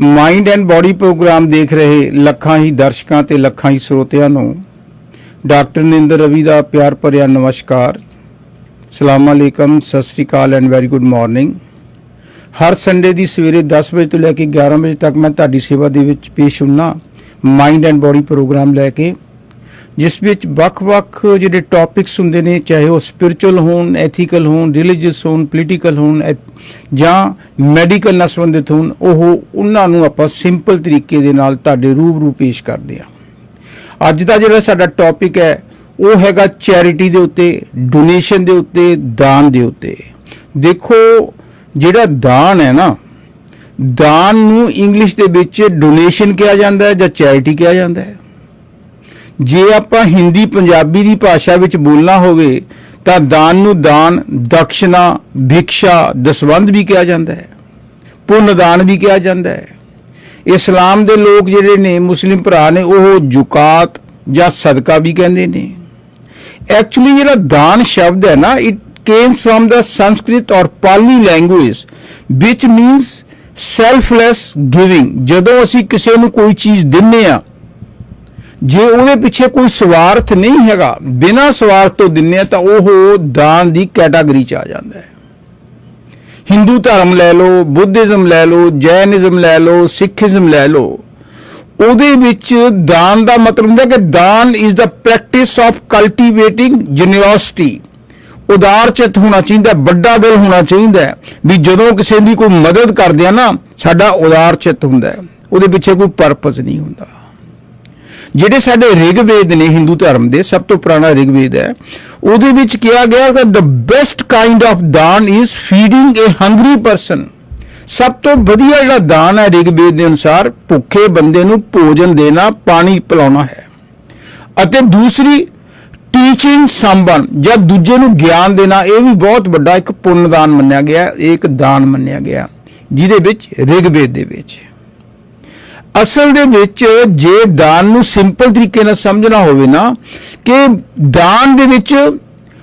Mind and body programme ਦੇਖ ਰਹੇ ਲੱਖਾਂ ਹੀ ਦਰਸ਼ਕਾਂ ਤੇ ਲੱਖਾਂ ਹੀ ਸਰੋਤਿਆਂ ਨੂੰ ਡਾਕਟਰ ਨਿੰਦਰ ਰਵੀ ਦਾ ਪਿਆਰ ਭਰਿਆ ਨਮਸਕਾਰ। ਸਲਾਮ ਅਲੈਕਮ, ਸਤਿ ਸ੍ਰੀ ਅਕਾਲ ਐਂਡ ਵੈਰੀ ਗੁੱਡ ਮਾਰਨਿੰਗ ਹਰ ਸੰਡੇ ਦੀ ਸਵੇਰੇ 10 ਵਜੇ ਤੋਂ ਲੈ ਕੇ 11 ਵਜੇ ਤੱਕ ਮੈਂ ਤੁਹਾਡੀ ਸੇਵਾ ਦੇ ਵਿੱਚ ਪੇਸ਼ ਹੁੰਨਾ। ਮਾਈਂਡ ਐਂਡ ਬਾਡੀ ਪ੍ਰੋਗਰਾਮ ਲੈ ਕੇ ਜਿਸ ਵਿੱਚ ਵੱਖ-ਵੱਖ ਜਿਹੜੇ ਟੌਪਿਕਸ ਹੁੰਦੇ ਨੇ, ਚਾਹੇ ਉਹ ਸਪਿਰਚੁਅਲ ਹੋਣ ਐਥੀਕਲ ਹੋਣ ਰਿਲੀਜੀਅਸ ਹੋਣ ਪੋਲੀਟੀਕਲ ਹੋਣ, ਐ- ਜਾਂ ਮੈਡੀਕਲ ਨਾਲ ਸੰਬੰਧਿਤ ਹੋਣ, ਉਹ ਉਹਨਾਂ ਨੂੰ ਆਪਾਂ ਸਿੰਪਲ ਤਰੀਕੇ ਦੇ ਨਾਲ ਤੁਹਾਡੇ ਰੂਬਰੂ ਪੇਸ਼ ਕਰਦੇ ਹਾਂ। ਅੱਜ ਦਾ ਜਿਹੜਾ ਸਾਡਾ ਟੌਪਿਕ ਹੈ, ਉਹ ਹੈਗਾ ਚੈਰਿਟੀ ਦੇ ਉੱਤੇ ਡੋਨੇਸ਼ਨ ਦੇ ਉੱਤੇ, ਦਾਨ ਦੇ ਉੱਤੇ। ਦੇਖੋ, ਜਿਹੜਾ ਦਾਨ ਹੈ ਨਾ, ਦਾਨ ਨੂੰ ਇੰਗਲਿਸ਼ ਦੇ ਵਿੱਚ ਡੋਨੇਸ਼ਨ ਕਿਹਾ ਜਾਂਦਾ ਹੈ ਜਾਂ ਚੈਰਿਟੀ ਕਿਹਾ ਜਾਂਦਾ ਹੈ। ਜੇ ਆਪਾਂ ਹਿੰਦੀ ਪੰਜਾਬੀ ਦੀ ਭਾਸ਼ਾ ਵਿੱਚ ਬੋਲਣਾ ਹੋਵੇ, ਤਾਂ ਦਾਨ ਨੂੰ ਦਾਨ, ਦਕਸ਼ਨਾ, ਭਿਕਸ਼ਾ, ਦਸਵੰਧ ਵੀ ਕਿਹਾ ਜਾਂਦਾ ਹੈ। ਪੁੰਨ ਦਾਨ ਵੀ ਕਿਹਾ ਜਾਂਦਾ ਹੈ। ਇਸਲਾਮ ਦੇ ਲੋਕ ਜਿਹੜੇ ਨੇ, ਮੁਸਲਿਮ ਭਰਾ ਨੇ, ਉਹ ਜ਼ੁਕਾਤ ਜਾਂ ਸਦਕਾ ਵੀ ਕਹਿੰਦੇ ਨੇ। ਐਕਚੁਅਲੀ ਜਿਹੜਾ ਦਾਨ ਸ਼ਬਦ ਹੈ ਨਾ it came from the Sanskrit ਔਰ Pali language which means selfless giving ਜਦੋਂ ਅਸੀਂ ਕਿਸੇ ਨੂੰ ਕੋਈ ਚੀਜ਼ ਦਿੰਨੇ ਆ ਜੇ ਉਹਦੇ ਪਿੱਛੇ ਕੋਈ ਸਵਾਰਥ ਨਹੀਂ ਹੈਗਾ, ਬਿਨਾਂ ਸਵਾਰਥ ਤੋਂ ਦਿੰਨੇ ਆ ਤਾਂ ਉਹ ਦਾਨ ਦੀ ਕੈਟਾਗਰੀ ਚ ਆ ਜਾਂਦਾ ਹੈ। ਹਿੰਦੂ ਧਰਮ ਲੈ ਲਓ, ਬੁੱਧਿਜ਼ਮ ਲੈ ਲਓ, ਜੈਨਿਜ਼ਮ ਲੈ ਲਓ, ਸਿੱਖੀਜ਼ਮ ਲੈ ਲਓ, ਉਹਦੇ ਵਿੱਚ ਦਾਨ ਦਾ ਮਤਲਬ ਹੁੰਦਾ ਕਿ ਦਾਨ is the practice of cultivating generosity ਉਦਾਰ ਚਿੱਤ ਹੋਣਾ ਚਾਹੀਦਾ, ਵੱਡਾ ਦਿਲ ਹੋਣਾ ਚਾਹੀਦਾ ਵੀ ਜਦੋਂ ਕਿਸੇ ਦੀ ਕੋਈ ਮਦਦ ਕਰਦੇ ਆ ਨਾ, ਸਾਡਾ ਉਦਾਰ ਚਿੱਤ ਹੁੰਦਾ ਉਹਦੇ ਪਿੱਛੇ ਕੋਈ ਪਰਪਸ ਨਹੀਂ ਹੁੰਦਾ। ਜਿਹੜੇ ਸਾਡੇ ਰਿਗਵੇਦ ਨੇ ਹਿੰਦੂ ਧਰਮ ਦੇ, ਸਭ ਤੋਂ ਪੁਰਾਣਾ ਰਿਗਵੇਦ ਹੈ, ਉਹਦੇ ਵਿੱਚ ਕਿਹਾ ਗਿਆ ਕਿ ਦ ਬੈਸਟ kind ਆਫ ਦਾਨ is feeding a hungry person ਸਭ ਤੋਂ ਵਧੀਆ ਜਿਹੜਾ ਦਾਨ ਹੈ ਰਿਗਵੇਦ ਦੇ ਅਨੁਸਾਰ, ਭੁੱਖੇ ਬੰਦੇ ਨੂੰ ਭੋਜਨ ਦੇਣਾ, ਪਾਣੀ ਪਿਲਾਉਣਾ ਹੈ। ਅਤੇ ਦੂਸਰੀ ਟੀਚਿੰਗ ਸਮਵਨ ਜਾਂ ਦੂਜੇ ਨੂੰ ਗਿਆਨ ਦੇਣਾ, ਇਹ ਵੀ ਬਹੁਤ ਵੱਡਾ ਇੱਕ ਪੁੰਨ ਦਾਨ ਮੰਨਿਆ ਗਿਆ, ਇਹ ਇੱਕ ਦਾਨ ਮੰਨਿਆ ਗਿਆ, ਜਿਹਦੇ ਵਿੱਚ ਰਿਗਵੇਦ ਦੇ ਵਿੱਚ। ਅਸਲ ਦੇ ਵਿੱਚ ਜੇ ਦਾਨ ਨੂੰ ਸਿੰਪਲ ਤਰੀਕੇ ਨਾਲ ਸਮਝਣਾ ਹੋਵੇ ਨਾ, ਕਿ ਦਾਨ ਦੇ ਵਿੱਚ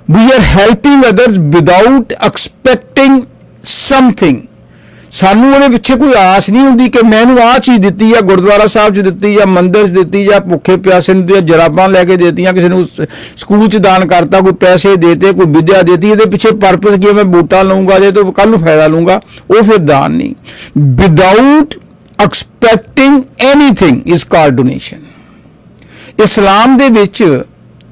we are helping others without expecting something ਸਾਨੂੰ ਉਹਦੇ ਪਿੱਛੇ ਕੋਈ ਆਸ ਨਹੀਂ ਹੁੰਦੀ ਕਿ ਮੈਨੂੰ ਆਹ ਚੀਜ਼ ਦਿੱਤੀ ਜਾਂ ਗੁਰਦੁਆਰਾ ਸਾਹਿਬ 'ਚ ਦਿੱਤੀ ਜਾਂ ਮੰਦਿਰ 'ਚ ਦਿੱਤੀ ਜਾਂ ਭੁੱਖੇ ਪਿਆਸੇ ਨੂੰ ਜਾਂ ਜਰਾਬਾਂ ਲੈ ਕੇ ਦਿੱਤੀਆਂ, ਕਿਸੇ ਨੂੰ ਸਕੂਲ 'ਚ ਦਾਨ ਕਰਤਾ, ਕੋਈ ਪੈਸੇ ਦੇਤੇ, ਕੋਈ ਵਿਦਿਆ ਦੇਤੀ, ਇਹਦੇ ਪਿੱਛੇ ਪਰਪਸ ਕੀ ਮੈਂ ਬੂਟਾ ਲਵਾਂਗਾ ਜੇ ਤੋਂ ਕੱਲ ਨੂੰ ਫਾਇਦਾ ਲਵਾਂਗਾ ਉਹ ਫਿਰ ਦਾਨ ਨਹੀਂ। Without expecting anything is called donation Islam ਦੇ ਵਿੱਚ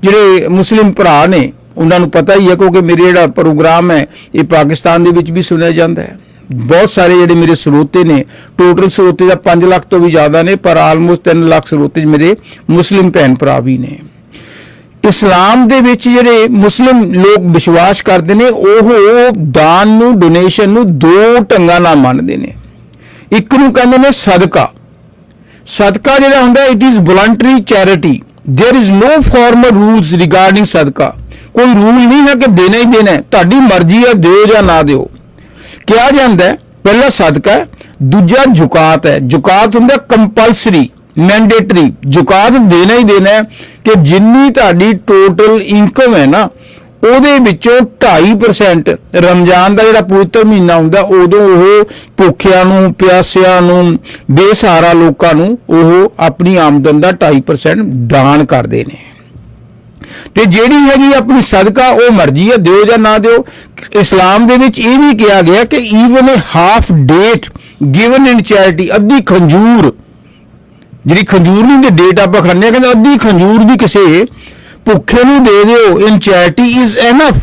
ਜਿਹੜੇ ਮੁਸਲਿਮ ਭਰਾ ਨੇ, ਉਹਨਾਂ ਨੂੰ ਪਤਾ ਹੀ ਹੈ ਕਿਉਂਕਿ ਮੇਰੇ ਜਿਹੜਾ ਪ੍ਰੋਗਰਾਮ ਹੈ, ਇਹ ਪਾਕਿਸਤਾਨ ਦੇ ਵਿੱਚ ਵੀ ਸੁਣਿਆ ਜਾਂਦਾ ਹੈ। ਬਹੁਤ ਸਾਰੇ ਜਿਹੜੇ ਮੇਰੇ ਸਰੋਤੇ ਨੇ ਟੋਟਲ ਸਰੋਤੇ ਦਾ 5 ਲੱਖ ਤੋਂ ਵੀ ਜ਼ਿਆਦਾ ਨੇ, ਪਰ ਆਲਮੋਸਟ 3 ਲੱਖ ਸਰੋਤੇ ਮੇਰੇ ਮੁਸਲਿਮ ਭੈਣ ਭਰਾ ਵੀ ਨੇ। ਇਸਲਾਮ ਦੇ ਵਿੱਚ ਜਿਹੜੇ ਮੁਸਲਿਮ ਲੋਕ ਵਿਸ਼ਵਾਸ ਕਰਦੇ ਨੇ, ਉਹ ਦਾਨ ਨੂੰ ਡੋਨੇਸ਼ਨ ਨੂੰ ਦੋ ਢੰਗਾਂ ਨਾਲ ਮੰਨਦੇ ਨੇ। ਇੱਕ ਨੂੰ ਕਹਿੰਦੇ ਨੇ ਸਦਕਾ ਸਦਕਾ ਜਿਹੜਾ ਹੁੰਦਾ it is voluntary charity there is no formal rules regarding ਸਦਕਾ ਕੋਈ ਰੂਲ ਨਹੀਂ ਹੈ ਕਿ ਦੇਣਾ ਹੀ ਦੇਣਾ ਹੈ ਤੁਹਾਡੀ ਮਰਜ਼ੀ ਹੈ ਦਿਓ ਜਾਂ ਨਾ ਦਿਓ ਕਿਹਾ ਜਾਂਦਾ ਹੈ ਪਹਿਲਾ ਸਦਕਾ ਹੈ, ਦੂਜਾ ਜ਼ੁਕਾਤ ਹੈ ਜ਼ੁਕਾਤ ਹੁੰਦਾ ਕੰਪਲਸਰੀ ਮੈਂਡੇਟਰੀ ਜ਼ੁਕਾਤ ਦੇਣਾ ਹੀ ਦੇਣਾ ਹੈ ਕਿ ਜਿੰਨੀ ਤੁਹਾਡੀ ਟੋਟਲ ਇਨਕਮ ਹੈ ਨਾ ਉਹਦੇ ਵਿੱਚੋਂ 2.5% ਰਮਜ਼ਾਨ ਦਾ ਜਿਹੜਾ ਪਵਿੱਤਰ ਮਹੀਨਾ ਹੁੰਦਾ, ਉਦੋਂ ਉਹ ਭੁੱਖਿਆਂ ਨੂੰ, ਪਿਆਸਿਆਂ ਨੂੰ, ਬੇਸਹਾਰਾ ਲੋਕਾਂ ਨੂੰ ਉਹ ਆਪਣੀ ਆਮਦਨ ਦਾ 2.5% ਦਾਨ ਕਰਦੇ ਨੇ। ਤੇ ਜਿਹੜੀ ਹੈਗੀ ਆਪਣੀ ਸਦਕਾ, ਉਹ ਮਰਜ਼ੀ ਹੈ ਦਿਓ ਜਾਂ ਨਾ ਦਿਓ। ਇਸਲਾਮ ਦੇ ਵਿੱਚ ਇਹ ਵੀ ਕਿਹਾ ਗਿਆ ਕਿ even a half date given in charity ਅੱਧੀ ਖੰਜੂਰ। ਜਿਹੜੀ ਖੰਜੂਰ ਨਹੀਂ ਤੇ ਡੇਟ ਆਪਾਂ ਖਾਂਦੇ ਆ ਕਹਿੰਦੇ ਅੱਧੀ ਖੰਜੂਰ ਵੀ ਕਿਸੇ ਭੁੱਖੇ ਨੂੰ ਦੇ ਦਿਓ। In charity is enough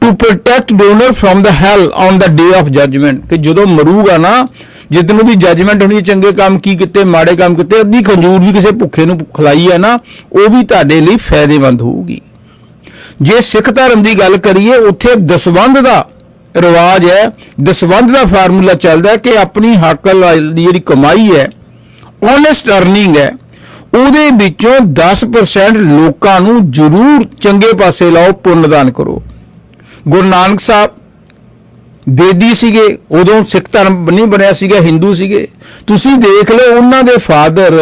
to protect donor from the hell on the day of judgement ਕਿ ਜਦੋਂ ਮਰੂਗਾ ਨਾ ਜਿੱਦਨ ਉਹਦੀ ਜਜਮੈਂਟ ਹੋਣੀ ਚੰਗੇ ਕੰਮ ਕੀ ਕੀਤੇ, ਮਾੜੇ ਕੰਮ ਕੀਤੇ, ਅੱਧੀ ਖੰਜੂਰ ਵੀ ਕਿਸੇ ਭੁੱਖੇ ਨੂੰ ਖਲਾਈ ਹੈ ਨਾ, ਉਹ ਵੀ ਤੁਹਾਡੇ ਲਈ ਫਾਇਦੇਮੰਦ ਹੋਊਗੀ। ਜੇ ਸਿੱਖ ਧਰਮ ਦੀ ਗੱਲ ਕਰੀਏ, ਉੱਥੇ ਦਸਵੰਧ ਦਾ ਰਿਵਾਜ ਹੈ, ਦਸਵੰਧ ਦਾ ਫਾਰਮੂਲਾ ਚੱਲਦਾ ਕਿ ਆਪਣੀ ਹੱਕ ਦੀ ਜਿਹੜੀ ਕਮਾਈ ਹੈ ਓਨੈਸਟ ਅਰਨਿੰਗ ਹੈ। ਉਹਦੇ ਵਿੱਚੋਂ 10% ਲੋਕਾਂ ਨੂੰ ਜ਼ਰੂਰ ਚੰਗੇ ਪਾਸੇ ਲਾਓ, ਪੁੰਨਦਾਨ ਕਰੋ। ਗੁਰੂ ਨਾਨਕ ਸਾਹਿਬ ਬੇਦੀ ਸੀਗੇ, ਉਦੋਂ ਸਿੱਖ ਧਰਮ ਨਹੀਂ ਬਣਿਆ ਸੀਗਾ, ਹਿੰਦੂ ਸੀਗੇ। ਤੁਸੀਂ ਦੇਖ ਲਓ, ਉਹਨਾਂ ਦੇ ਫਾਦਰ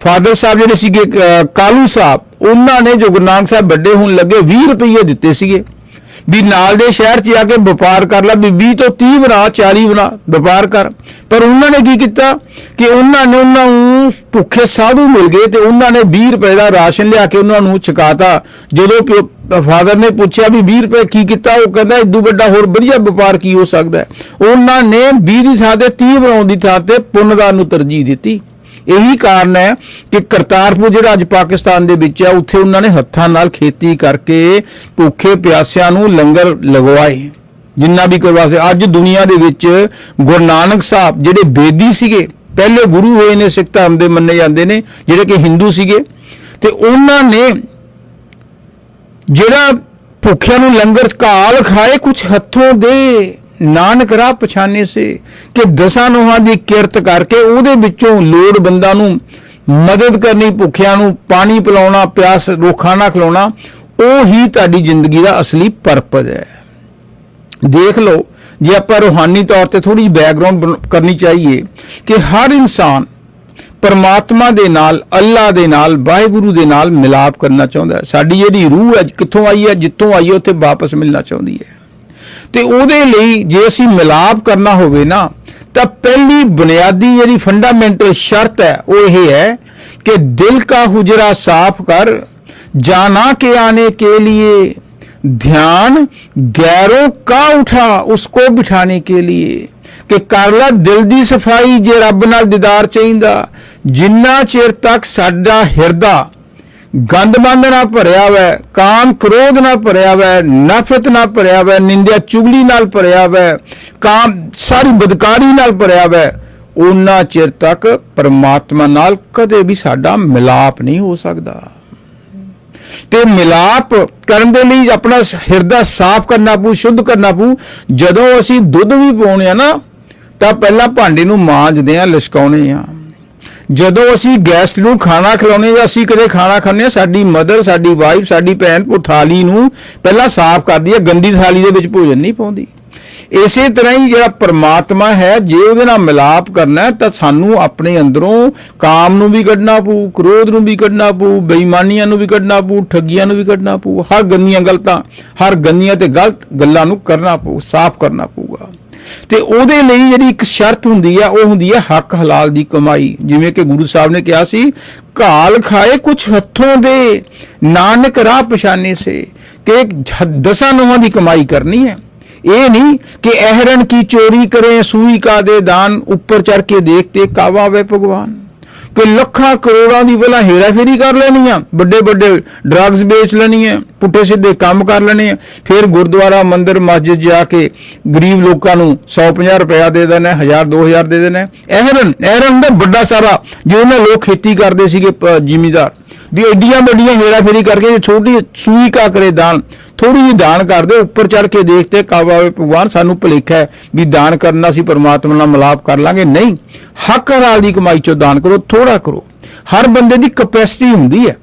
ਫਾਦਰ ਸਾਹਿਬ ਜਿਹੜੇ ਸੀਗੇ ਕਾਲੂ ਸਾਹਿਬ, ਉਹਨਾਂ ਨੇ ਜੋ ਗੁਰੂ ਨਾਨਕ ਸਾਹਿਬ ਵੱਡੇ ਹੋਣ ਲੱਗੇ 20 ਰੁਪਏ ਦਿੱਤੇ ਸੀਗੇ। ਵੀ ਨਾਲ ਦੇ ਸ਼ਹਿਰ 'ਚ ਜਾ ਕੇ ਵਪਾਰ ਕਰ ਲੈ, ਵੀ 20 ਤੋਂ 30 ਬਣਾ 40 ਬਣਾ, ਵਪਾਰ ਕਰ। ਪਰ ਉਹਨਾਂ ਨੇ ਕੀ ਕੀਤਾ ਕਿ ਉਹਨਾਂ ਨੇ ਉਹਨਾਂ ਨੂੰ ਭੁੱਖੇ ਸਾਧੂ ਮਿਲ ਗਏ ਤੇ ਉਹਨਾਂ ਨੇ 20 ਰੁਪਏ ਦਾ ਰਾਸ਼ਨ ਲਿਆ ਕੇ ਉਹਨਾਂ ਨੂੰ ਛਕਾਤਾ। ਜਦੋਂ ਫਾਦਰ ਨੇ ਪੁੱਛਿਆ ਵੀ 20 ਰੁਪਏ ਕੀ ਕੀਤਾ, ਉਹ ਕਹਿੰਦਾ ਇਦੋਂ ਵੱਡਾ ਹੋਰ ਵਧੀਆ ਵਪਾਰ ਕੀ ਹੋ ਸਕਦਾ ਉਹਨਾਂ ਨੇ 20 ਦੀ ਥਾਂ ਤੇ 30 ਬਣਾਉਣ ਦੀ ਥਾਂ ਤੇ ਪੁੰਨਦਾਨ ਨੂੰ ਤਰਜੀਹ ਦਿੱਤੀ। ਇਹੀ ਕਾਰਨ ਹੈ ਕਿ ਕਰਤਾਰਪੁਰ ਜਿਹੜਾ ਅੱਜ ਪਾਕਿਸਤਾਨ ਦੇ ਵਿੱਚ ਹੈ ਉੱਥੇ ਉਹਨਾਂ ਨੇ ਹੱਥਾਂ ਨਾਲ ਖੇਤੀ ਕਰਕੇ ਭੁੱਖੇ ਪਿਆਸਿਆਂ ਨੂੰ ਲੰਗਰ ਲਗਵਾਏ। ਜਿੰਨਾ ਵੀ ਕਰਵਾ ਸੀ ਅੱਜ ਦੁਨੀਆ ਦੇ ਵਿੱਚ ਗੁਰੂ ਨਾਨਕ ਸਾਹਿਬ ਜਿਹੜੇ ਬੇਦੀ ਸੀਗੇ, ਪਹਿਲੇ ਗੁਰੂ ਹੋਏ ਨੇ ਸਿੱਖ ਧਰਮ ਦੇ ਮੰਨੇ ਜਾਂਦੇ ਨੇ, ਜਿਹੜੇ ਕਿ ਹਿੰਦੂ ਸੀਗੇ, ਤੇ ਉਹਨਾਂ ਨੇ ਜਿਹੜਾ ਭੁੱਖਿਆਂ ਨੂੰ ਲੰਗਰ ਕਾਲ ਖਾਏ ਕੁਛ ਹੱਥੋਂ ਦੇ ਨਾਨਕ ਰਾਹ ਪਛਾਣੇ ਸੇ ਕਿ ਦਸਾਂ ਨੋਹਾਂ ਦੀ ਕਿਰਤ ਕਰਕੇ ਉਹਦੇ ਵਿੱਚੋਂ ਲੋੜਵੰਦਾਂ ਨੂੰ ਮਦਦ ਕਰਨੀ, ਭੁੱਖਿਆਂ ਨੂੰ ਪਾਣੀ ਪਿਲਾਉਣਾ, ਪਿਆਸ ਰੋ ਖਾਣਾ ਖਿਲਾਉਣਾ ਉਹ ਹੀ ਤੁਹਾਡੀ ਜ਼ਿੰਦਗੀ ਦਾ ਅਸਲੀ ਪਰਪਸ ਹੈ। ਦੇਖ ਲਓ, ਜੇ ਆਪਾਂ ਰੂਹਾਨੀ ਤੌਰ ਤੇ ਥੋੜੀ ਬੈਕਗ੍ਰਾਉਂਡ ਕਰਨੀ ਚਾਹੀਏ ਕਿ ਹਰ ਇਨਸਾਨ ਪਰਮਾਤਮਾ ਦੇ ਨਾਲ, ਅੱਲਾ ਦੇ ਨਾਲ, ਵਾਹਿਗੁਰੂ ਦੇ ਨਾਲ ਮਿਲਾਪ ਕਰਨਾ ਚਾਹੁੰਦਾ ਸਾਡੀ ਜਿਹੜੀ ਰੂਹ ਹੈ, ਕਿੱਥੋਂ ਆਈ ਹੈ, ਜਿੱਥੋਂ ਆਈ ਹੈ, ਉੱਥੇ ਵਾਪਸ ਮਿਲਣਾ ਚਾਹੁੰਦੀ ਹੈ। ਤੇ ਉਹਦੇ ਲਈ ਜੇ ਅਸੀਂ ਮਿਲਾਪ ਕਰਨਾ ਹੋਵੇ ਨਾ ਤਾਂ ਪਹਿਲੀ ਬੁਨਿਆਦੀ ਜਿਹੜੀ ਫੰਡਾਮੈਂਟਲ ਸ਼ਰਤ ਹੈ ਉਹ ਇਹ ਹੈ कि दिल का हुजरा साफ कर जाना के आने के लिए ध्यान गैरों का उठा उसको बिठाने के लिए ਕਿ ਕਰ ਲੈ ਦਿਲ ਦੀ ਸਫਾਈ ਜੇ ਰੱਬ ਨਾਲ ਦੀਦਾਰ ਚਾਹੀਦਾ ਜਿੰਨਾ ਚਿਰ ਤੱਕ ਸਾਡਾ ਹਿਰਦਾ ਗੰਦਮੰਦ ਨਾਲ ਭਰਿਆ ਹੋਇਆ ਹੈ, ਕਾਮ ਕ੍ਰੋਧ ਨਾਲ ਭਰਿਆ ਹੋਇਆ ਹੈ, ਨਫ਼ਰਤ ਨਾਲ ਭਰਿਆ ਹੋਇਆ ਹੈ, ਨਿੰਦਿਆ ਚੁਗਲੀ ਨਾਲ ਭਰਿਆ ਹੋਇਆ ਹੈ, ਕਾਮ ਸਾਰੀ ਬਦਕਾਰੀ ਨਾਲ ਭਰਿਆ ਹੋਇਆ ਹੈ, ਉਹਨਾਂ ਚਿਰ ਤੱਕ ਪਰਮਾਤਮਾ ਨਾਲ ਕਦੇ ਵੀ ਸਾਡਾ ਮਿਲਾਪ ਨਹੀਂ ਹੋ ਸਕਦਾ। ਤੇ ਮਿਲਾਪ ਕਰਨ ਦੇ ਲਈ ਆਪਣਾ ਹਿਰਦਾ ਸਾਫ਼ ਕਰਨਾ ਪਊ ਸ਼ੁੱਧ ਕਰਨਾ ਪਊ ਜਦੋਂ ਅਸੀਂ ਦੁੱਧ ਵੀ ਪਾਉਣੇ ਆ ਨਾ ਤਾਂ ਪਹਿਲਾਂ ਭਾਂਡੇ ਨੂੰ ਮਾਂਜਦੇ ਆ ਲਿਸ਼ਕਾਉਣੇ ਆ। ਜਦੋਂ ਅਸੀਂ ਗੈਸਟ ਨੂੰ ਖਾਣਾ ਖਿਲਾਉਣੇ ਜਾਂ ਅਸੀਂ ਕਦੇ ਖਾਣਾ ਖਾਂਦੇ ਆ ਸਾਡੀ ਮਦਰ ਸਾਡੀ ਵਾਈਫ ਸਾਡੀ ਭੈਣ ਉਹ ਥਾਲੀ ਨੂੰ ਪਹਿਲਾਂ ਸਾਫ਼ ਕਰਦੀ ਹੈ ਗੰਦੀ ਥਾਲੀ ਦੇ ਵਿੱਚ ਭੋਜਨ ਨਹੀਂ ਪਾਉਂਦੀ। ਇਸੇ ਤਰ੍ਹਾਂ ਹੀ ਜਿਹੜਾ ਪਰਮਾਤਮਾ ਹੈ, ਜੇ ਉਹਦੇ ਨਾਲ ਮਿਲਾਪ ਕਰਨਾ ਹੈ, ਤਾਂ ਸਾਨੂੰ ਆਪਣੇ ਅੰਦਰੋਂ ਕਾਮ ਨੂੰ ਵੀ ਕੱਢਣਾ ਪਊ, ਕ੍ਰੋਧ ਨੂੰ ਵੀ ਕੱਢਣਾ ਪਊ, ਬੇਈਮਾਨੀਆਂ ਨੂੰ ਵੀ ਕੱਢਣਾ ਪਊ, ਠੱਗੀਆਂ ਨੂੰ ਵੀ ਕੱਢਣਾ ਪਊ, ਹਰ ਗੰਦੀਆਂ ਗਲਤਾਂ, ਹਰ ਗੰਦੀਆਂ ਤੇ ਗਲਤ ਗੱਲਾਂ ਨੂੰ ਕਰਨਾ ਪਊ, ਸਾਫ਼ ਕਰਨਾ ਪਊਗਾ। ਤੇ ਉਹਦੇ ਲਈ ਜਿਹੜੀ ਇੱਕ ਸ਼ਰਤ ਹੁੰਦੀ ਹੈ ਉਹ ਹੁੰਦੀ ਹੈ ਹੱਕ ਹਲਾਲ ਦੀ ਕਮਾਈ। ਜਿਵੇਂ ਕਿ ਗੁਰੂ ਸਾਹਿਬ ਨੇ ਕਿਹਾ ਸੀ, ਘਾਲ ਖਾਏ ਕੁਛ ਹੱਥੋਂ ਦੇ, ਨਾਨਕ ਰਾਹ ਪਛਾਨੇ ਸੇ, ਕਿ ਦਸਾਂ ਨੋਹਾਂ ਦੀ ਕਮਾਈ ਕਰਨੀ ਹੈ। ਇਹ ਨਹੀਂ ਕਿ ਅਹਰਨ ਕੀ ਚੋਰੀ ਕਰੇ, ਸੂਈ ਕਾ ਦੇ ਦਾਨ, ਉੱਪਰ ਚੜ ਕੇ ਦੇਖਤੇ ਕਾਵਾ ਵੇ ਭਗਵਾਨ। ਕਿ ਲੱਖਾਂ ਕਰੋੜਾਂ ਦੀ ਪਹਿਲਾਂ ਹੇਰਾ ਫੇਰੀ ਕਰ ਲੈਣੀ ਆ, ਵੱਡੇ ਵੱਡੇ ਡਰੱਗਸ ਵੇਚ ਲੈਣੀ ਹੈ ਪੁੱਠੇ ਸਿੱਧੇ ਕੰਮ ਕਰ ਲੈਣੇ ਆ। ਫਿਰ ਗੁਰਦੁਆਰਾ ਮੰਦਿਰ ਮਸਜਿਦ ਜਾ ਕੇ ਗਰੀਬ ਲੋਕਾਂ ਨੂੰ 150 ਰੁਪਇਆ ਦੇ ਦੇਣਾ 1000 2000 ਦੇ ਦੇਣਾ। ਅਹਰਨ ਅਹਰਨ ਦਾ ਵੱਡਾ ਸਾਰਾ ਜਿਹਨਾਂ ਲੋਕ ਖੇਤੀ ਕਰਦੇ ਸੀਗੇ ਜ਼ਿਮੀਦਾਰ। ਵੀ ਐਡੀਆਂ ਵੱਡੀਆਂ ਹੇਰਾ ਫੇਰੀ ਕਰਕੇ ਜੇ ਛੋਟੀ ਸੂਈ ਕਾ ਕਰੇ ਦਾਨ ਥੋੜੀ ਜਿਹੀ ਦਾਨ ਕਰਦੇ ਉੱਪਰ ਚੜ ਕੇ ਦੇਖਤੇ ਕਾਵਾਵੇ ਭਗਵਾਨ ਸਾਨੂੰ ਭੁਲੇਖਾ ਹੈ ਵੀ ਦਾਨ ਕਰਨਾ ਸੀ ਪਰਮਾਤਮਾ ਨਾਲ ਮਿਲਾਪ ਕਰ ਲਾਂਗੇ। ਨਹੀਂ, ਹੱਕ ਹਲਾਲ ਦੀ ਕਮਾਈ ਚੋਂ ਦਾਨ ਕਰੋ ਥੋੜਾ ਕਰੋ। ਹਰ ਬੰਦੇ ਦੀ ਕਪੈਸਿਟੀ ਹੁੰਦੀ ਹੈ।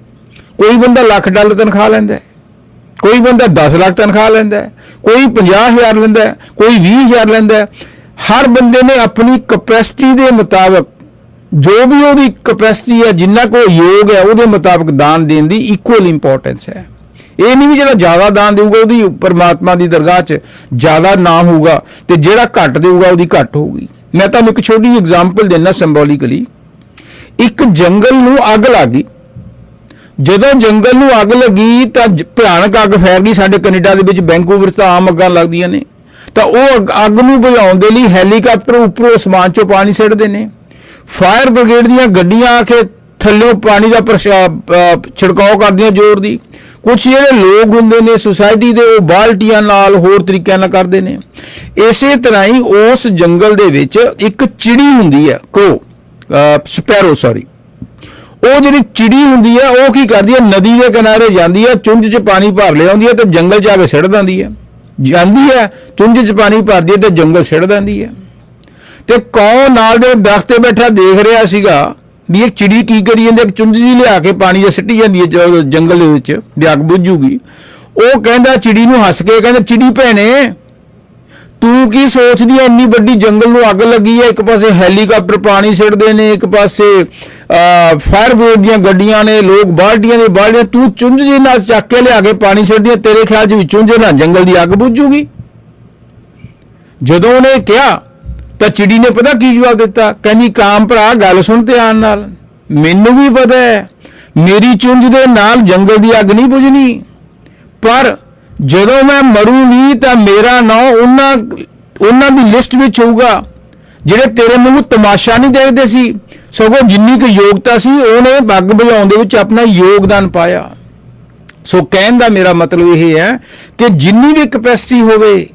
ਕੋਈ ਬੰਦਾ ਲੱਖ ਡਾਲਰ ਤਨਖਾਹ ਲੈਂਦਾ ਕੋਈ ਬੰਦਾ 10 ਲੱਖ ਤਨਖਾਹ ਲੈਂਦਾ ਹੈ, ਕੋਈ 50000 ਲੈਂਦਾ ਹੈ, ਕੋਈ 20000 ਲੈਂਦਾ ਹਰ ਬੰਦੇ ਨੇ ਆਪਣੀ ਕਪੈਸਿਟੀ ਦੇ ਮੁਤਾਬਕ ਜੋ ਵੀ ਉਹਦੀ ਕਪੈਸਿਟੀ ਹੈ, ਜਿੰਨਾ ਕੋ ਯੋਗ ਹੈ, ਉਹਦੇ ਮੁਤਾਬਕ ਦਾਨ ਦੇਣ ਦੀ ਇਕੁਅਲ ਇੰਪੋਰਟੈਂਸ ਹੈ। ਇਹ ਨਹੀਂ ਵੀ ਜਿਹੜਾ ਜ਼ਿਆਦਾ ਦਾਨ ਦੇਊਗਾ, ਉਹਦੀ ਪਰਮਾਤਮਾ ਦੀ ਦਰਗਾਹ 'ਚ ਜ਼ਿਆਦਾ ਨਾਮ ਹੋਊਗਾ ਤੇ ਜਿਹੜਾ ਘੱਟ ਦੇਊਗਾ, ਉਹਦੀ ਘੱਟ ਹੋਊਗੀ। ਮੈਂ ਤੁਹਾਨੂੰ ਇੱਕ ਛੋਟੀ ਜਿਹੀ ਐਗਜ਼ਾਮਪਲ ਦੇਣਾ ਸਿੰਬੋਲਿਕਲੀ ਇੱਕ ਜੰਗਲ ਨੂੰ ਅੱਗ ਲੱਗੀ ਜਦੋਂ ਜੰਗਲ ਨੂੰ ਅੱਗ ਲੱਗੀ, ਤਾਂ ਜ- ਭਿਆਨਕ ਅੱਗ ਫੈਲ ਗਈ। ਸਾਡੇ ਕੈਨੇਡਾ ਦੇ ਵਿੱਚ ਵੈਂਕੂਵਰ 'ਚ ਤਾਂ ਆਮ ਅੱਗਾਂ ਲੱਗਦੀਆਂ ਨੇ। ਤਾਂ ਉਹ ਅੱਗ- ਅੱਗ ਨੂੰ ਬੁਝਾਉਣ ਦੇ ਲਈ ਹੈਲੀਕਾਪਟਰ ਉੱਪਰੋਂ ਅਸਮਾਨ 'ਚੋਂ ਪਾਣੀ ਸਿੱਟਦੇ ਨੇ। ਫਾਇਰ ਬ੍ਰਿਗੇਡ ਦੀਆਂ ਗੱਡੀਆਂ ਆ ਕੇ ਥੱਲੇ ਪਾਣੀ ਦਾ ਪ੍ਰਸ਼ਾ- ਛਿੜਕਾਓ ਕਰਦੀਆਂ ਜ਼ੋਰ ਦੀ। ਕੁਝ ਜਿਹੜੇ ਲੋਕ ਹੁੰਦੇ ਨੇ ਸੁਸਾਇਟੀ ਦੇ, ਉਹ ਬਾਲਟੀਆਂ ਨਾਲ ਹੋਰ ਤਰੀਕਿਆਂ ਨਾਲ ਕਰਦੇ ਨੇ। ਇਸੇ ਤਰ੍ਹਾਂ ਹੀ ਉਸ ਜੰਗਲ ਦੇ ਵਿੱਚ ਇੱਕ ਚਿੜੀ ਹੁੰਦੀ ਹੈ ਕੋ ਸਪੈਰੋ ਸੌਰੀ ਉਹ ਜਿਹੜੀ ਚਿੜੀ ਹੁੰਦੀ ਹੈ, ਉਹ ਕੀ ਕਰਦੀ ਹੈ? ਨਦੀ ਦੇ ਕਿਨਾਰੇ ਜਾਂਦੀ ਹੈ, ਚੁੰਝ 'ਚ ਪਾਣੀ ਭਰ ਲਿਆਉਂਦੀ ਹੈ ਤੇ ਜੰਗਲ 'ਚ ਆ ਕੇ ਸਿੱਟ ਦਿੰਦੀ ਹੈ। ਜਾਂਦੀ ਹੈ, ਚੁੰਝ 'ਚ ਪਾਣੀ ਭਰਦੀ ਹੈ ਤੇ ਜੰਗਲ ਸਿੱੜ ਦਿੰਦੀ ਹੈ। ਤੇ ਕੌਣ ਨਾਲ ਦੇ ਦਰਖਤ ਤੇ ਬੈਠਾ ਦੇਖ ਰਿਹਾ ਸੀਗਾ ਵੀ ਇਹ ਚਿੜੀ ਕੀ ਕਰੀ ਜਾਂਦੀ ਹੈ? ਚੁੰਝ ਜੀ ਲਿਆ ਕੇ ਪਾਣੀ 'ਚ ਸਿੱਟੀ ਜਾਂਦੀ ਹੈ ਜੰਗਲ ਦੇ ਵਿੱਚ ਵੀ ਅੱਗ ਬੁੱਝੂਗੀ। ਉਹ ਕਹਿੰਦਾ ਚਿੜੀ ਨੂੰ ਹੱਸ ਕੇ, ਕਹਿੰਦਾ, ਚਿੜੀ ਭੈਣੇ, ਤੂੰ ਕੀ ਸੋਚਦੀ ਐ? ਇੰਨੀ ਵੱਡੀ ਜੰਗਲ ਨੂੰ ਅੱਗ ਲੱਗੀ ਐ। ਇੱਕ ਪਾਸੇ ਹੈਲੀਕਾਪਟਰ ਪਾਣੀ ਸਿੱਟਦੇ ਨੇ, ਇੱਕ ਪਾਸੇ ਫਾਇਰ ਬ੍ਰਿਗੇਡ ਦੀਆਂ ਗੱਡੀਆਂ ਨੇ, ਲੋਕ ਬਾਲਟੀਆਂ ਦੇ ਬਾਲਟੀਆਂ ਤੂੰ ਚੁੰਝ ਜੀ ਨਾਲ ਚੱਕ ਕੇ ਲਿਆ ਕੇ ਪਾਣੀ ਛੱਡਦੀਆਂ ਤੇਰੇ ਖਿਆਲ 'ਚ ਵੀ ਚੁੰਝ ਨਾਲ ਜੰਗਲ ਦੀ ਅੱਗ ਬੁੱਝੂਗੀ? ਜਦੋਂ ਉਹਨੇ ਕਿਹਾ ਤਾਂ ਚਿੜੀ ਨੇ ਪਤਾ ਕੀ ਜਵਾਬ ਦਿੱਤਾ? ਕਹਿੰਦੀ, ਕਾਮ ਭਰਾ, ਗੱਲ ਸੁਣ ਧਿਆਨ ਨਾਲ। ਮੈਨੂੰ ਵੀ ਪਤਾ ਹੈ, ਮੇਰੀ ਚੁੰਝ ਦੇ ਨਾਲ ਜੰਗਲ ਦੀ ਅੱਗ ਨਹੀਂ ਬੁਝਣੀ। ਪਰ ਜਦੋਂ ਮੈਂ ਮਰੂੰਗੀ ਤਾਂ ਮੇਰਾ ਨਾਂ ਉਹਨਾਂ ਉਹਨਾਂ ਦੀ ਲਿਸਟ ਵਿੱਚ ਹੋਊਗਾ, ਜਿਹੜੇ ਤੇਰੇ ਮੂੰਹ ਤਮਾਸ਼ਾ ਨਹੀਂ ਦੇਖਦੇ ਸੀ। ਸਗੋਂ ਜਿੰਨੀ ਕੁ ਯੋਗਤਾ ਸੀ, ਉਹਨੇ ਅੱਗ ਬੁਝਾਉਣ ਦੇ ਵਿੱਚ ਆਪਣਾ ਯੋਗਦਾਨ ਪਾਇਆ। ਸੋ ਕਹਿਣ ਦਾ ਮੇਰਾ ਮਤਲਬ ਇਹ ਹੈ ਕਿ ਜਿੰਨੀ ਵੀ ਕਪੈਸਿਟੀ ਹੋਵੇ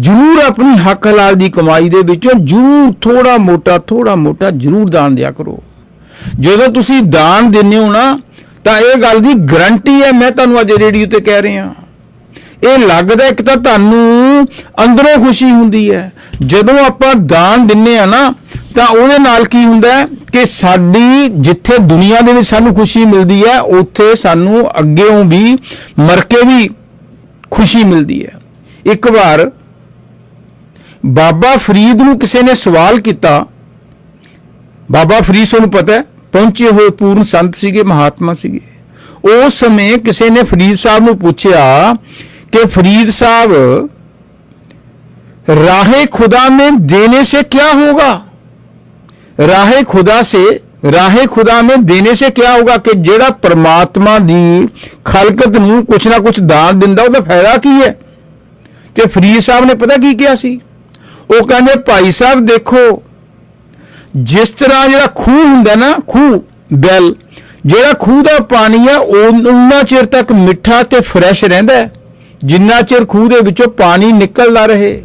ਜ਼ਰੂਰ ਆਪਣੀ ਹੱਕ ਹਲਾਲ ਦੀ ਕਮਾਈ ਦੇ ਵਿੱਚੋਂ ਜ਼ਰੂਰ ਥੋੜਾ ਮੋਟਾ ਥੋੜਾ ਮੋਟਾ ਜ਼ਰੂਰ ਦਾਨ ਦਿਆ ਕਰੋ। ਜਦੋਂ ਤੁਸੀਂ ਦਾਨ ਦਿੰਦੇ ਹੋ ਨਾ, ਤਾਂ ਇਹ ਗੱਲ ਦੀ ਗਰੰਟੀ ਹੈ, ਮੈਂ ਤੁਹਾਨੂੰ ਅੱਜ ਰੇਡੀਓ ਤੇ ਕਹਿ ਰਿਹਾ। ਇਹ ਲੱਗਦਾ ਇੱਕ ਤਾਂ ਤੁਹਾਨੂੰ ਅੰਦਰੋਂ ਖੁਸ਼ੀ ਹੁੰਦੀ ਹੈ। ਜਦੋਂ ਆਪਾਂ ਦਾਨ ਦਿੰਨੇ ਆ ਨਾ, ਤਾਂ ਉਹਦੇ ਨਾਲ ਕੀ ਹੁੰਦਾ ਕਿ ਸਾਡੀ ਜਿੱਥੇ ਦੁਨੀਆ ਦੇ ਵਿੱਚ ਸਾਨੂੰ ਖੁਸ਼ੀ ਮਿਲਦੀ ਹੈ, ਉੱਥੇ ਸਾਨੂੰ ਅੱਗੇੋਂ ਵੀ ਮਰ ਕੇ ਵੀ ਖੁਸ਼ੀ ਮਿਲਦੀ ਹੈ। ਇੱਕ ਵਾਰ ਬਾਬਾ ਫਰੀਦ ਨੂੰ ਕਿਸੇ ਨੇ ਸਵਾਲ ਕੀਤਾ ਬਾਬਾ ਫਰੀਦ ਤੁਹਾਨੂੰ ਪਤਾ ਹੈ ਪਹੁੰਚੇ ਹੋਏ ਪੂਰਨ ਸੰਤ ਸੀਗੇ ਮਹਾਤਮਾ ਸੀਗੇ ਉਸ ਸਮੇਂ ਕਿਸੇ ਨੇ ਫਰੀਦ ਸਾਹਿਬ ਨੂੰ ਪੁੱਛਿਆ कि फरीद साहब राह खुदा में देने से क्या होगा राह खुदा से ਰਾਹ ਖੁਦਾ में ਦੇਣੇ ਸੇ ਕੀ ਹੋਗਾ ਕਿ ਜਿਹੜਾ ਪ੍ਰਮਾਤਮਾ ਦੀ ਖਲਕਤ ਨੂੰ ਕੁਛ ਨਾ ਕੁਛ ਦਾਨ ਦਿੰਦਾ ਉਹਦਾ ਫਾਇਦਾ ਕੀ ਹੈ ਤੇ ਫਰੀਦ ਸਾਹਿਬ ਨੇ ਪਤਾ ਕੀ ਕਿਹਾ ਸੀ ਉਹ ਕਹਿੰਦੇ ਭਾਈ ਸਾਹਿਬ ਦੇਖੋ, ਜਿਸ ਤਰ੍ਹਾਂ ਜਿਹੜਾ ਖੂਹ ਹੁੰਦਾ ਨਾ, ਖੂਹ, ਬੈਲ, ਜਿਹੜਾ ਖੂਹ ਦਾ ਪਾਣੀ ਆ ਉਹ ਉਨਾ ਚਿਰ ਤੱਕ ਮਿੱਠਾ ਤੇ ਫਰੈਸ਼ ਰਹਿੰਦਾ ਹੈ। ਜਿੰਨਾ ਚਿਰ ਖੂਹ ਦੇ ਵਿੱਚੋਂ ਪਾਣੀ ਨਿਕਲਦਾ ਰਹੇ।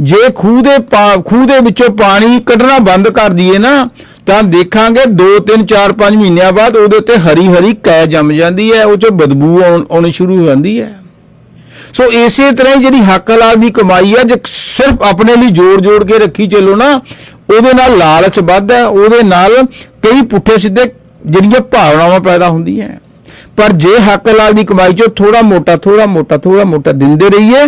ਜੇ ਖੂਹ ਦੇ ਪਾ- ਖੂਹ ਦੇ ਵਿੱਚੋਂ ਪਾਣੀ ਕੱਢਣਾ ਬੰਦ ਕਰ ਦਈਏ ਨਾ, ਤਾਂ ਦੇਖਾਂਗੇ 2 3 4 5 ਮਹੀਨਿਆਂ ਬਾਅਦ ਉਹਦੇ ਉੱਤੇ ਹਰੀ ਹਰੀ ਕੈ ਜੰਮ ਜਾਂਦੀ ਹੈ, ਉਹ 'ਚ ਬਦਬੂ ਆਉਣ- ਆਉਣੀ ਸ਼ੁਰੂ ਹੋ ਜਾਂਦੀ ਹੈ। ਸੋ ਇਸੇ ਤਰ੍ਹਾਂ ਹੀ ਜਿਹੜੀ ਹੱਕ ਹਲਾਲ ਦੀ ਕਮਾਈ ਆ ਜੇ ਸਿਰਫ ਆਪਣੇ ਲਈ ਜੋੜ ਜੋੜ ਕੇ ਰੱਖੀ ਚੱਲੋ ਨਾ ਉਹਦੇ ਨਾਲ ਲਾਲਚ ਵੱਧਦਾ ਹੈ, ਉਹਦੇ ਨਾਲ ਕਈ ਪੁੱਠੇ ਸਿੱਧੇ ਜਿਹੜੀਆਂ ਭਾਵਨਾਵਾਂ ਪੈਦਾ ਹੁੰਦੀਆਂ ਪਰ ਜੇ ਹੱਕ ਹਲਾਲ ਦੀ ਕਮਾਈ ਚੋਂ ਥੋੜਾ ਮੋਟਾ ਥੋੜਾ ਮੋਟਾ ਥੋੜਾ ਮੋਟਾ ਦਿੰਦੇ ਰਹੀਏ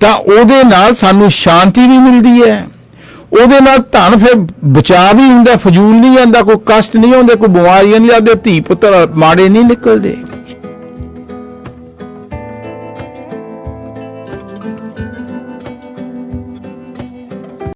ਤਾਂ ਉਹਦੇ ਨਾਲ ਸਾਨੂੰ ਸ਼ਾਂਤੀ ਵੀ ਮਿਲਦੀ ਹੈ ਉਹਦੇ ਨਾਲ ਧਨ ਫਿਰ ਬਚਾ ਵੀ ਹੁੰਦਾ ਫਜ਼ੂਲ ਨਹੀਂ ਜਾਂਦਾ ਕੋਈ ਕਸ਼ਟ ਨਹੀਂ ਹੁੰਦਾ ਕੋਈ ਬਿਮਾਰੀਆਂ ਨਹੀਂ ਲੱਗਦੇ ਧੀ ਪੁੱਤਰ ਮਾੜੇ ਨਹੀਂ ਨਿਕਲਦੇ।